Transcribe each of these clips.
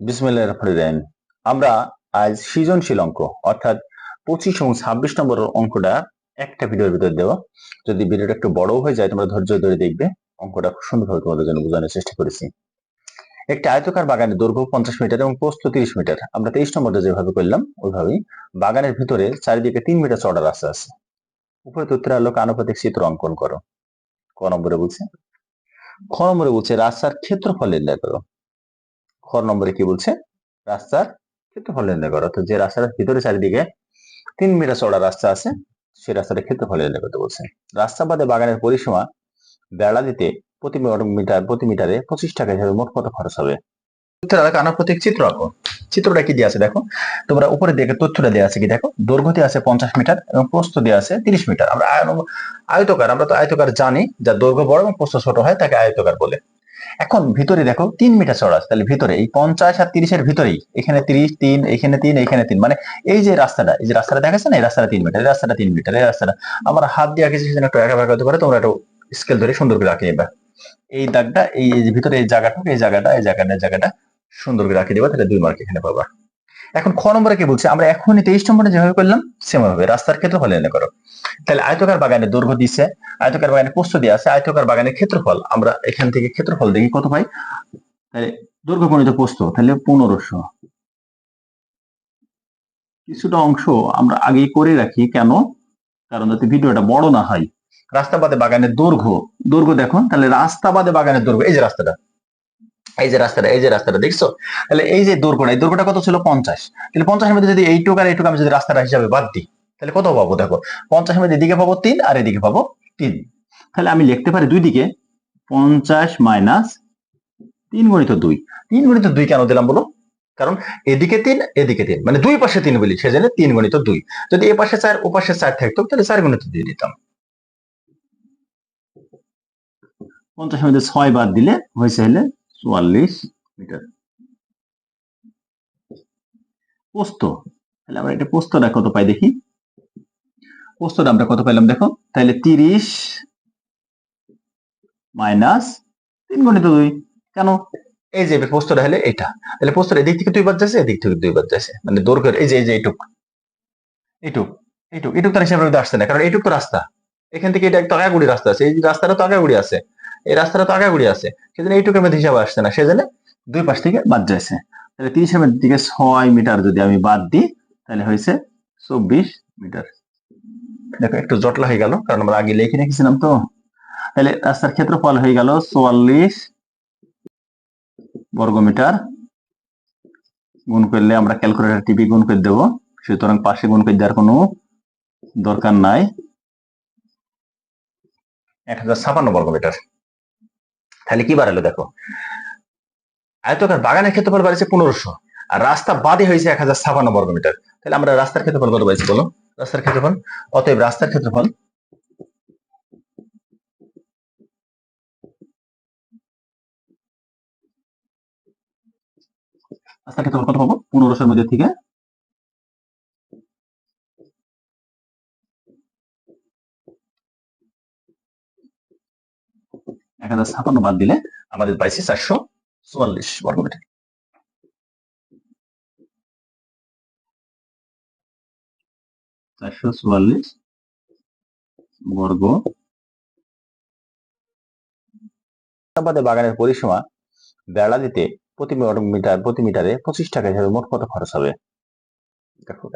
রহিম। আমরা আজ সৃজনশীল অঙ্ক, অর্থাৎ পঁচিশ এবং ছাব্বিশ নম্বর অঙ্কটা একটা ভিডিওর ভিতর দেওয়া যদি ভিডিওটা একটু বড় হয়ে যায়, তোমরা ধৈর্য ধরে দেখবে। অঙ্কটা খুব সুন্দরভাবে তোমাদের জন্য বোঝানোর চেষ্টা করেছি। একটি আয়তকার বাগানের দৈর্ঘ্য পঞ্চাশ মিটার এবং প্রস্থ তিরিশ মিটার। আমরা তেইশ নম্বরটা যেভাবে করলাম, ওইভাবেই বাগানের ভিতরে চারিদিকে তিন মিটার চড়া রাস্তা আছে। উপরে তথ্যের আলোকে আনুপাতিক চিত্র অঙ্কন করো। ক নম্বরে বলছে? খ নম্বরে বলছে, রাস্তার ক্ষেত্রফল নির্ণয় করো। খ নম্বরে কি বলছে? রাস্তার ক্ষেত্রফল নির্ণয় করো অর্থাৎ যে রাস্তার ভিতরে চারিদিকে তিন মিটার চড়া রাস্তা আছে সেই রাস্তার ক্ষেত্রফল নির্ণয় করতে বলছে। রাস্তা বাদে বাগানের পরিসীমা বেড়া দিতে প্রতি মিটার, প্রতি মিটারে পঁচিশ টাকা হিসাবে মোট কত খরচ হবে? আনুপাতিক চিত্র আঁকো চিত্রটা কি দিয়ে আছে দেখো? তোমরা উপরে দেখে তথ্যটা দেওয়া আছে কি দেখো? দৈর্ঘ্যতে আছে পঞ্চাশ মিটার এবং প্রস্থ দেওয়া আছে তিরিশ মিটার। আমরা আয়তকার, আমরা তো আয়তকার জানি যা দৈর্ঘ্য বড় এবং প্রস্থ ছোট হয়, তাকে আয়তকার বলে। এখন ভিতরে দেখো, তিন মিটার চড়া আছে, তাহলে ভিতরে এই পঞ্চাশ আর তিরিশের ভিতরেই, এখানে তিরিশ, তিন, এখানে তিন এখানে তিন মানে এই যে রাস্তাটা, এই যে রাস্তাটা দেখাচ্ছে না, এই রাস্তাটা তিন মিটার, এই রাস্তাটা তিন মিটার, এই রাস্তাটা, আমার হাত দিয়ে আঁকেছি সেখানে একটু একা হতে পারে, তোমরা একটু স্কেল ধরে সুন্দর করে আঁকে এবার এই দাগটা, এই ভিতরে এই জায়গাটা এই জায়গাটা এই জায়গাটা জায়গাটা সুন্দর করে আঁকে দেবা তাহলে দুই মার্ক এখানে পাবা। এখন খ নম্বরে কি বলছে? আমরা এখনই তেইশ নম্বরে যেভাবে করলাম সেম ভাবে রাস্তার ক্ষেত্রে ফলে এনে করো। তাহলে আয়তকার বাগানের দৈর্ঘ্য দিচ্ছে আয়তকার বাগানে প্রস্থ দিয়ে আছে, আয়তকার বাগানের ক্ষেত্রফল, আমরা এখান থেকে ক্ষেত্রফল দেখি কত পাই? তাহলে দৈর্ঘ্য গণিত প্রস্থ, তাহলে পনেরোশো। কিছুটা অংশ আমরা আগেই করে রাখি, কেন? কারণ যাতে ভিডিওটা বড় না হয়। রাস্তা বাদে বাগানের দৈর্ঘ্য দৈর্ঘ্য দেখো তাহলে রাস্তা বাদে বাগানের দৈর্ঘ্য, এই যে রাস্তাটা। এই যে রাস্তাটা, এই যে রাস্তাটা, দেখছ? তাহলে এই যে দৈর্ঘ্যটা এই দৈর্ঘ্যটা কত ছিল? পঞ্চাশ। তাহলে পঞ্চাশের মধ্যে যদি এইটুক আর এইটুক আমি যদি রাস্তাটা হিসাবে বাদ দিই, তাহলে কত পাবো? দেখো, পঞ্চাশের মধ্যে এদিকে পাবো তিন আর এদিকে পাবো তিন। তাহলে আমি লিখতে পারি দুই দিকে, পঞ্চাশ মাইনাস তিন গণিত দুই। তিন গণিত দুই কেন দিলাম বলো? কারণ এদিকে তিন এদিকে তিন। মানে দুই পাশে তিন বলি সেজন্য তিন গণিত দুই। যদি এ পাশে চার, ও পাশে চার থাকতো, তাহলে চার গণিত দুই দিতাম। পঞ্চাশের মধ্যে ছয় বাদ দিলে হয়েছে হলে চুয়াল্লিশ মিটার। পোস্ত, তাহলে আমরা এটা পোস্তটা কত পাই দেখি? পোস্তটা আমরা কত পাইলাম দেখো? তাহলে তিরিশ মাইনাস তিন গণিত দুই, কেন? এই যে পোস্তটা হলে এটা। তাহলে পোস্তটা এদিক থেকে দুই বাদ যাচ্ছে, এদিক থেকে দুই বাদ যাচ্ছে। মানে দৈর্ঘ্যের এই যে এই যে এইটুক। এইটুক এইটুক এইটুক তার হিসাবে আসছে না, কারণ এইটুক তো রাস্তা। এখান থেকে এটা একটা আগাগুড়ি রাস্তা আছে, এই রাস্তাটা তো আগাগুড়ি আছে। এই রাস্তাটা তো আগাগুড়ি আছে, সেজন্য এইটুকের মধ্যে হিসাবে আসছে না, সেজন্য দুই পাশ থেকে বাদ যাচ্ছে তাহলে তিরিশের মধ্যে দিকে ছয় মিটার যদি আমি বাদ দিই, তাহলে হয়েছে চব্বিশ মিটার। দেখো, একটু জটলা হয়ে গেল, কারণ আমরা আগে লিখে রেখেছিলাম তো। তাহলে রাস্তার ক্ষেত্রফল হয়ে গেল চুয়াল্লিশ বর্গমিটার গুণ করলে আমরা ক্যালকুলেটর টিপি গুণ করে দেবো, সুতরাং পাশে গুণ করে দেওয়ার কোনো দরকার নাই। এক হাজার ছাপান্ন বর্গমিটার তাহলে কি বাড়ালো দেখো? আয়তকার বাগানের ক্ষেত্রফল বাড়ছে পনেরোশো, আর রাস্তা বাদে হয়েছে এক হাজার ছাপান্ন বর্গমিটার তাহলে আমরা রাস্তার ক্ষেত্রফল কত পাইছি বলো? রাস্তার ক্ষেত্রফল? অতএব রাস্তার ক্ষেত্রফল রাস্তার ক্ষেত্রফল কত পাবো? পনেরোশোর মধ্যে থেকে এক হাজার ছাপান্ন বাদ দিলে আমাদের পাইছি চারশো চুয়াল্লিশ বর্গমিটার চারশো চুয়াল্লিশ বর্গ বাদে বাগানের পরিসীমা বেড়া দিতে প্রতি মিটার প্রতি মিটারে পঁচিশ টাকা হিসাবে মোট কত খরচ হবে?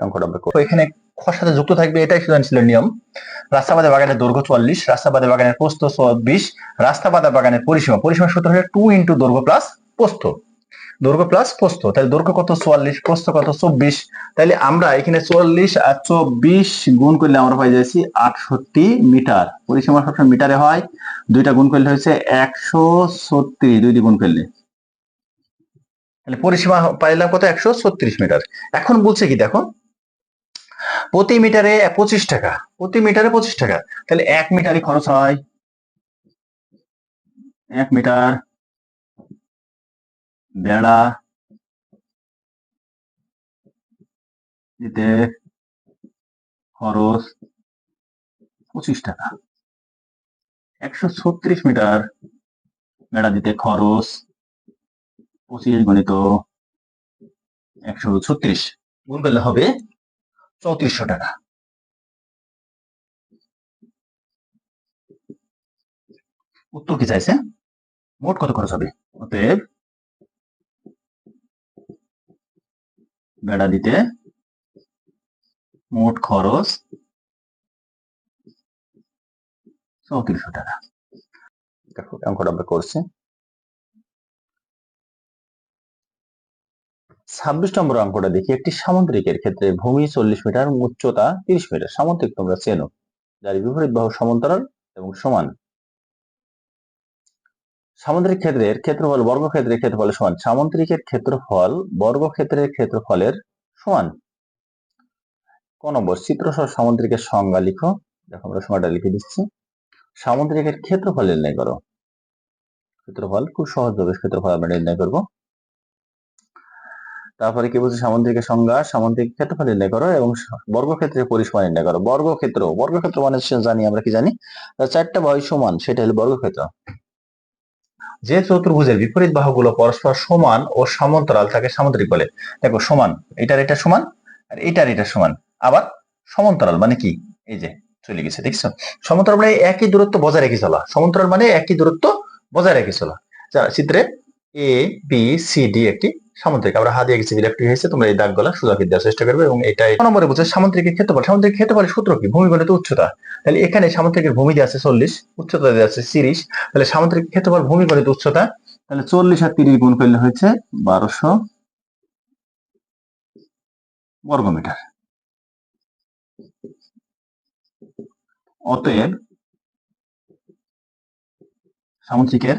অঙ্কটা। এখানে খর সাথে যুক্ত থাকবে, এটাই সৃজনশীলের নিয়ম। বাগানের দৈর্ঘ্য বাগানের চব্বিশ বাগানের পরিসীমা। পরিসীমা সূত্র হচ্ছে টু ইন্টু দৈর্ঘ্য প্লাস দৈর্ঘ্য প্লাস তাহলে দৈর্ঘ্য কত? চুয়াল্লিশ, প্রস্থ কত? চব্বিশ। তাহলে আমরা এখানে চুয়াল্লিশ আর চব্বিশ গুণ করলে আমরা পাই যাচ্ছি আটষট্টি মিটার। পরিসীমা সবসময় মিটারে হয়। দুইটা গুণ করলে হচ্ছে একশো ছত্রিশ, দুই গুণ করলে। তাহলে পরিসীমা পাইলাম কত? একশো ছত্রিশ মিটার। এখন বলছে কি, দেখো, প্রতি মিটারে পঁচিশ টাকা, প্রতি মিটারে পঁচিশ টাকা। তাহলে এক মিটারই খরচ হয়। এক মিটার বেড়া দিতে খরচ পঁচিশ টাকা। একশো ছত্রিশ মিটার বেড়া দিতে খরচ পঁচিশ গণিত একশো ছত্রিশ। গুণ করলে হবে চৌত্রিশশো টাকা। উত্তর কি চাইছে? মোট কত খরচ হবে? অতএব বেড়া দিতে মোট খরচ চৌত্রিশশো টাকা। অঙ্কটা আমরা করছি। ছাব্বিশ নম্বর অঙ্কটা দেখি। একটি সামুদ্রিকের ক্ষেত্রে ভূমি চল্লিশ মিটার, উচ্চতা তিরিশ মিটার। সামুদ্রিক তোমরা চেনো, যার বিপরীত বাহু সমান্তরাল এবং সমান। সামুদ্রিক ক্ষেত্রের ক্ষেত্রফল বর্গক্ষেত্রের ক্ষেত্রফলের সমান। সামুদ্রিকের ক্ষেত্রফল বর্গক্ষেত্রের ক্ষেত্রফলের সমান। কোন নম্বর, চিত্রসহ সামুদ্রিকের সংজ্ঞা লিখো। দেখো আমরা সংজ্ঞাটা লিখে দিচ্ছি। সামুদ্রিকের ক্ষেত্রফল নির্ণয় করো। ক্ষেত্রফল খুব সহজভাবে ক্ষেত্রফল আমরা নির্ণয় করব। তারপরে কি বলছে? সামুদ্রিকের সংজ্ঞা, সামুদ্রিক ক্ষেত্রফল নির্ণয় করো এবং বর্গক্ষেত্রের পরিসীমা নির্ণয় করো। বর্গক্ষেত্র বর্গক্ষেত্র মানে জানি, আমরা কি জানি? চারটা বাহু সমান, সেটা হলো বর্গক্ষেত্র। যে চতুর্ভুজের বিপরীত বাহুগুলো পরস্পর সমান ও সমান্তরাল থাকে সামুদ্রিক বলে। দেখো, সমান, এটার এটা সমান আর এটার এটা সমান। আবার সমান্তরাল মানে কি? এই যে, চলে গেছে, দেখছ? সমান্তরাল মানে একই দূরত্ব বজায় রেখে চলা। সমান্তরাল মানে একই দূরত্ব বজায় রেখে চলা। চিত্রে এ বি সি ডি একটি সামুদ্রিক। আমরা হাত দিয়ে গেছি বিরক্তি হয়েছে, তোমরা এই দাগগুলা সোজা করে দেওয়ার চেষ্টা করবে এবং এটাই নম্বরে বলছে সামুদ্রিকের ক্ষেত্রফল। সামুদ্রিক ক্ষেত্রফলের সূত্র কি? ভূমি গণিত উচ্চতা। তাহলে এখানে সামুদ্রিকের ভূমি দিয়ে আছে চল্লিশ, উচ্চতা দিয়ে আছে তিরিশ। তাহলে সামুদ্রিক ক্ষেত্রফল, ভূমি গণিত উচ্চতা। তাহলে চল্লিশ আর তিরিশ গুণ করলে হয়েছে বারোশো বর্গমিটার। অতএব সামুদ্রিকের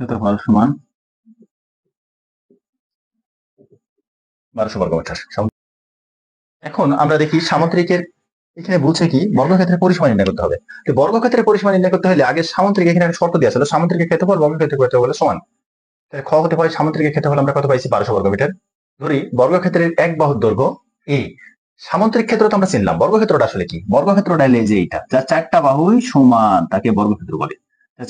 ক্ষেত্রফল সমান। বারোশো বর্গমিটার এখন আমরা দেখি সামুদ্রিকের এখানে বলছে কি, বর্গক্ষেত্রের পরিসীমা নির্ণয় করতে হবে। তো বর্গক্ষেত্রের পরিসীমা নির্ণয় করতে হলে আগে সামুদ্রিক এখানে একটা শর্ত দেওয়া সামুদ্রিকের ক্ষেত্রফল বর্গক্ষেত্রের ক্ষেত্রফল সমান। তাহলে খ হতে পারে সামুদ্রিকের ক্ষেত্রফল আমরা কত পাইছি? বারোশো বর্গমিটার ধরি বর্গক্ষেত্রের এক বাহুর দৈর্ঘ্য এ সামুদ্রিক ক্ষেত্র তো আমরা চিনলাম। বর্গক্ষেত্রটা আসলে কি? বর্গক্ষেত্রটা হলে যে এইটা, যার চারটা বাহুই সমান, তাকে বর্গক্ষেত্র বলে।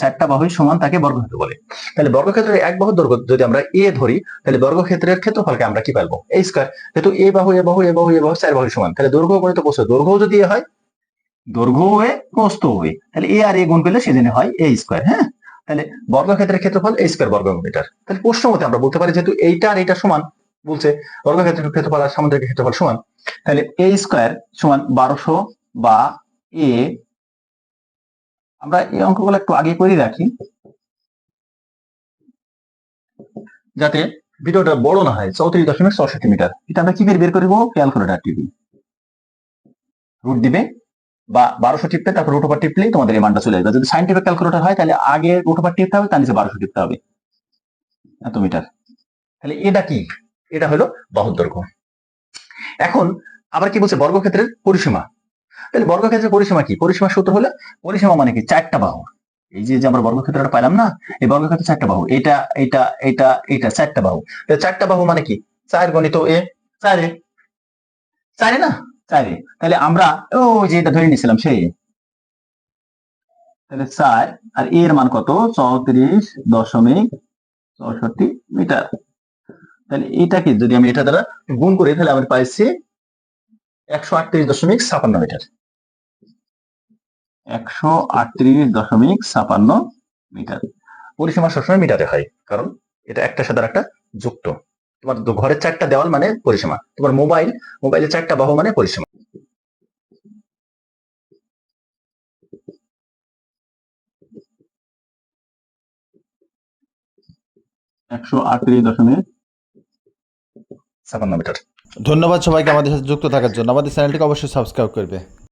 চারটা বাহুই সমান তাকে বর্গক্ষেত্র বলে। তাহলে বর্গক্ষেত্রের এক বাহু দৈর্ঘ্য যদি আমরা এ ধরি, তাহলে বর্গক্ষেত্রের ক্ষেত্রফলকে আমরা কি পাবো এই স্কয়ার যেহেতু এ বাহু এ বাহু এ বাহু এ বাহু, চার বাহু সমান। তাহলে দৈর্ঘ্য গণিত প্রস্থ দৈর্ঘ্য যদি এ হয় দৈর্ঘ্য হয়ে প্রস্থ হয়ে তাহলে এ আর এ গুণ করলে সেদিনে হয় এ স্কয়ার হ্যাঁ? তাহলে বর্গক্ষেত্রের ক্ষেত্রফল এ স্কয়ার বর্গমিটার। তাহলে প্রশ্ন মতে আমরা বলতে পারি যেহেতু এইটা আর এটা সমান, বলছে বর্গক্ষেত্রের ক্ষেত্রফল আর সামুদ্রিক ক্ষেত্রফল সমান। তাহলে এ স্কয়ার সমান বারোশো বা এ আমরা এই অঙ্কগুলো একটু আগে করে রাখি। যাতে ভিডিওটা বড় না হয়, চৌত্রিশ দশমিক চৌষট্টি মিটার। এটা আমরা কি বের বের করব? ক্যালকুলেটার টিপি। রুট দিবে বা বারোশো টিপতে তারপর রুট ওভার টিপলেই তোমাদের এই মানটা চলে আসবে। যদি সাইন্টিফিক ক্যালকুলেটর হয়, তাহলে আগে রুট ওভার টিপতে হবে, তার নিচে বারোশো টিপতে হবে। এত মিটার। তাহলে এটা কি? এটা হলো বাহুর দৈর্ঘ্য। এখন আবার কি বলছে? বর্গক্ষেত্রের পরিসীমা। তাহলে বর্গক্ষেত্রের পরিসীমা কি? পরিসীমা সূত্র হলে, পরিসীমা মানে কি? চারটা বাহু। এই যে আমরা বর্গক্ষেত্রটা পাইলাম না, এই বর্গক্ষেত্রে চারটা বাহু। এটা এটা এটা এটা, চারটা বাহু। চারটা বাহু মানে কি? চার গণিত এ, চারে চারে না? চারে তাহলে আমরা, ও যে এটা ধরে নিয়েছিলাম, সেই। তাহলে চার, আর এর মান কত? চৌত্রিশ দশমিক চৌষট্টি মিটার। তাহলে এটাকে যদি আমি এটা দ্বারা গুণ করি, তাহলে আমি পাইছি একশো আটত্রিশ দশমিক ছাপান্ন মিটার। একশো আটত্রিশ দশমিক ছাপান্ন মিটার। পরিসীমা সবসময় মিটারে হয় কারণ এটা একটা সাথে একটা যুক্ত। তোমার ঘরের চারটা দেওয়াল মানে পরিসীমা তোমার মোবাইল মোবাইলের চারটা বাহু মানে পরিসীমা। একশো আটত্রিশ দশমিক ছাপান্ন মিটার। ধন্যবাদ সবাইকে আমাদের সাথে যুক্ত থাকার জন্য। আমাদের চ্যানেলটিকে অবশ্যই সাবস্ক্রাইব করবে।